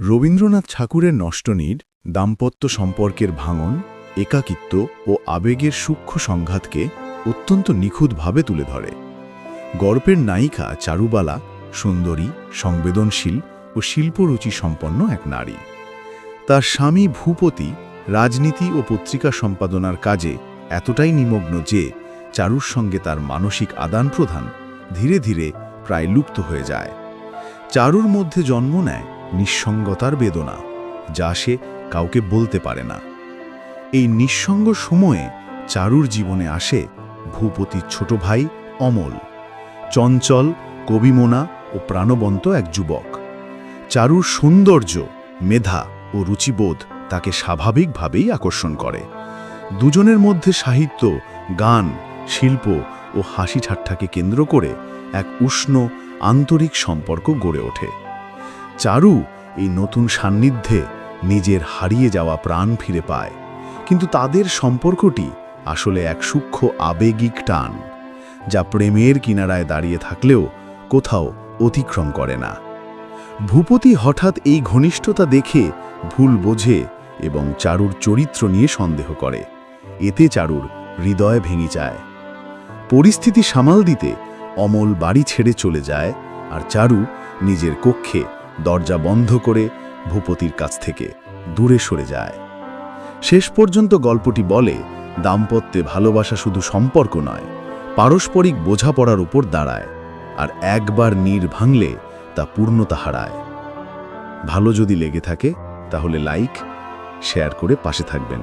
রবীন্দ্রনাথ ঠাকুরের নষ্টনীর দাম্পত্য সম্পর্কের ভাঙন, একাকিত্ব ও আবেগের সূক্ষ্ম সংঘাতকে অত্যন্ত নিখুঁতভাবে তুলে ধরে। গল্পের নায়িকা চারুবালা সুন্দরী, সংবেদনশীল ও শিল্পরুচি সম্পন্ন এক নারী। তার স্বামী ভূপতি রাজনীতি ও পত্রিকা সম্পাদনার কাজে এতটাই নিমগ্ন যে চারুর সঙ্গে তার মানসিক আদান প্রদান ধীরে ধীরে প্রায় লুপ্ত হয়ে যায়। চারুর মধ্যে জন্ম নেয় নিঃসঙ্গতার বেদনা, যা সে কাউকে বলতে পারে না। এই নিঃসঙ্গ সময়ে চারুর জীবনে আসে ভূপতির ছোট ভাই অমল, চঞ্চল, কবিমোনা ও প্রাণবন্ত এক যুবক। চারুর সৌন্দর্য, মেধা ও রুচিবোধ তাকে স্বাভাবিকভাবেই আকর্ষণ করে। দুজনের মধ্যে সাহিত্য, গান, শিল্প ও হাসি ঠাট্টাকে কেন্দ্র করে এক উষ্ণ, আন্তরিক সম্পর্ক গড়ে ওঠে। চারু এই নতুন সান্নিধ্যে নিজের হারিয়ে যাওয়া প্রাণ ফিরে পায়। কিন্তু তাদের সম্পর্কটি আসলে এক সূক্ষ্ম আবেগিক টান, যা প্রেমের কিনারায় দাঁড়িয়ে থাকলেও কোথাও অতিক্রম করে না। ভূপতি হঠাৎ এই ঘনিষ্ঠতা দেখে ভুল বোঝে এবং চারুর চরিত্র নিয়ে সন্দেহ করে। এতে চারুর হৃদয় ভেঙে যায়। পরিস্থিতি সামাল দিতে অমল বাড়ি ছেড়ে চলে যায় আর চারু নিজের কক্ষে দরজা বন্ধ করে ভূপতির কাছ থেকে দূরে সরে যায়। শেষ পর্যন্ত গল্পটি বলে, দাম্পত্যে ভালোবাসা শুধু সম্পর্ক নয়, পারস্পরিক বোঝাপড়ার উপর দাঁড়ায় আর একবার নীর ভাঙলে তা পূর্ণতা হারায়। ভালো যদি লেগে থাকে, তাহলে লাইক শেয়ার করে পাশে থাকবেন।